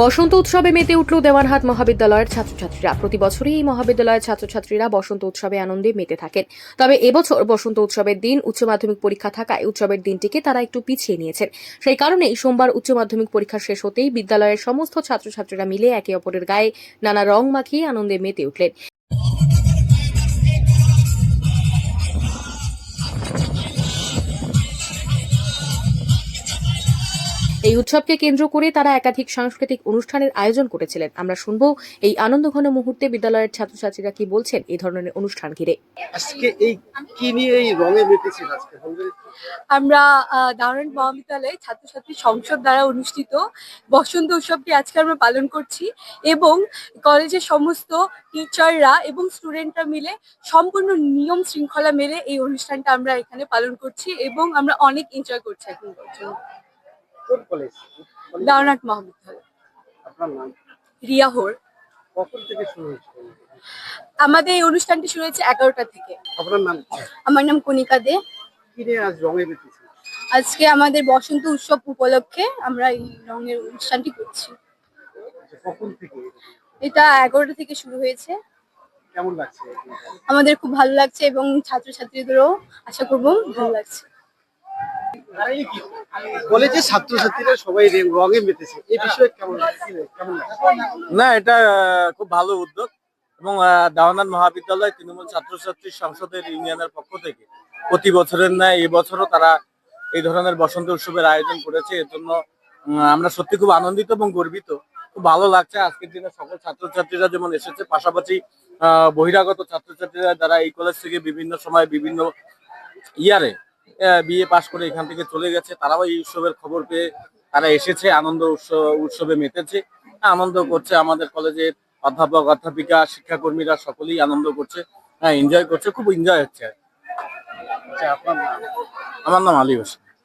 বসন্ত উৎসবে মেতে উঠল দেওয়ানহাট মহাবিদ্যালয়ের ছাত্রছাত্রীরা। প্রতি বছরই এই মহাবিদ্যালয়ের ছাত্রছাত্রীরা বসন্ত উৎসবে আনন্দে মেতে থাকেন। তবে এবছর বসন্ত উৎসবের দিন উচ্চ মাধ্যমিক পরীক্ষা থাকায় উৎসবের দিনটিকে তারা একটু পিছিয়ে নিয়েছেন। সেই কারণেই সোমবার উচ্চ মাধ্যমিক পরীক্ষা শেষ হতেই বিদ্যালয়ের সমস্ত ছাত্রছাত্রীরা মিলে একে অপরের গায়ে নানা রং মাখিয়ে আনন্দে মেতে উঠলেন। এই উৎসবকে কেন্দ্র করে তারা একাধিক সাংস্কৃতিক অনুষ্ঠানের আয়োজন করেছিলেন। আমরা শুনব এই আনন্দঘন মুহূর্তে বিদ্যালয়ের ছাত্রছাত্রীরা কি বলছেন এই ধরনের অনুষ্ঠান ঘিরে? আজকে এই কি নিয়ে এই রঙে মেতেছেন আজকে? আমরা আহ, দারুণ মহাবিদ্যালয়ে ছাত্রছাত্রী সংসদ দ্বারা অনুষ্ঠিত বসন্ত উৎসবটি আজকে আমরা পালন করছি এবং কলেজের সমস্ত টিচাররা এবং স্টুডেন্টরা মিলে সম্পূর্ণ নিয়ম শৃঙ্খলা মেলে এই অনুষ্ঠানটা আমরা এখানে পালন করছি এবং আমরা অনেক এনজয় করছি এখন পর্যন্ত। কোন কলেজ দারুণাট মহাবিদ্যালয়। আপনার নাম? রিয়া হোর। কখন থেকে শুরু হয়েছে? আমাদের এই অনুষ্ঠানটি শুরু হয়েছে এগারোটা থেকে। আপনার নাম আমার নাম কণিকা দে। কি নিয়ে আজ রঙে মেতেছেন আজকে আমাদের বসন্ত উৎসব উপলক্ষে আমরা এই রঙের অনুষ্ঠানটি করছি। আচ্ছা, কখন থেকে? এটা এগারোটা থেকে শুরু হয়েছে। কেমন লাগছে? আমাদের খুব ভালো লাগছে এবং ছাত্রছাত্রীদেরও আশা করব ভালো লাগছে। কলেজের ছাত্রছাত্রীরা সবাই রঙে মেতেছে। এই বিষয়ে কেমন কেমন না এটা খুব ভালো উদ্যোগ এবং আহ, মহাবিদ্যালয় তৃণমূল ছাত্রছাত্রী সংসদের ইউনিয়নের পক্ষ থেকে প্রতি বছরের ন্যায় এবছরও তারা এই ধরনের বসন্ত উৎসবের আয়োজন করেছে। এর জন্য আমরা সত্যি খুব আনন্দিত এবং গর্বিত। খুব ভালো লাগছে আজকের দিনে সকল ছাত্রছাত্রীরা যেমন এসেছে পাশাপাশি বহিরাগত ছাত্রছাত্রীরা যারা এই কলেজ থেকে বিভিন্ন সময় বিভিন্ন ইয়ারে বিএ পাশ করে এখান থেকে চলে গেছে। তারাও এই উৎসবের খবর পেয়ে তারা এসেছে, আনন্দ উৎসব মেতেছে। আনন্দ করছে আমাদের কলেজের অধ্যাপক, অধ্যাপিকা, শিক্ষাকর্মীরা সকলেই আনন্দ করছে হ্যাঁ এনজয় করছে, খুব এনজয় হচ্ছে। আচ্ছা আমার নাম আলী হোসেন।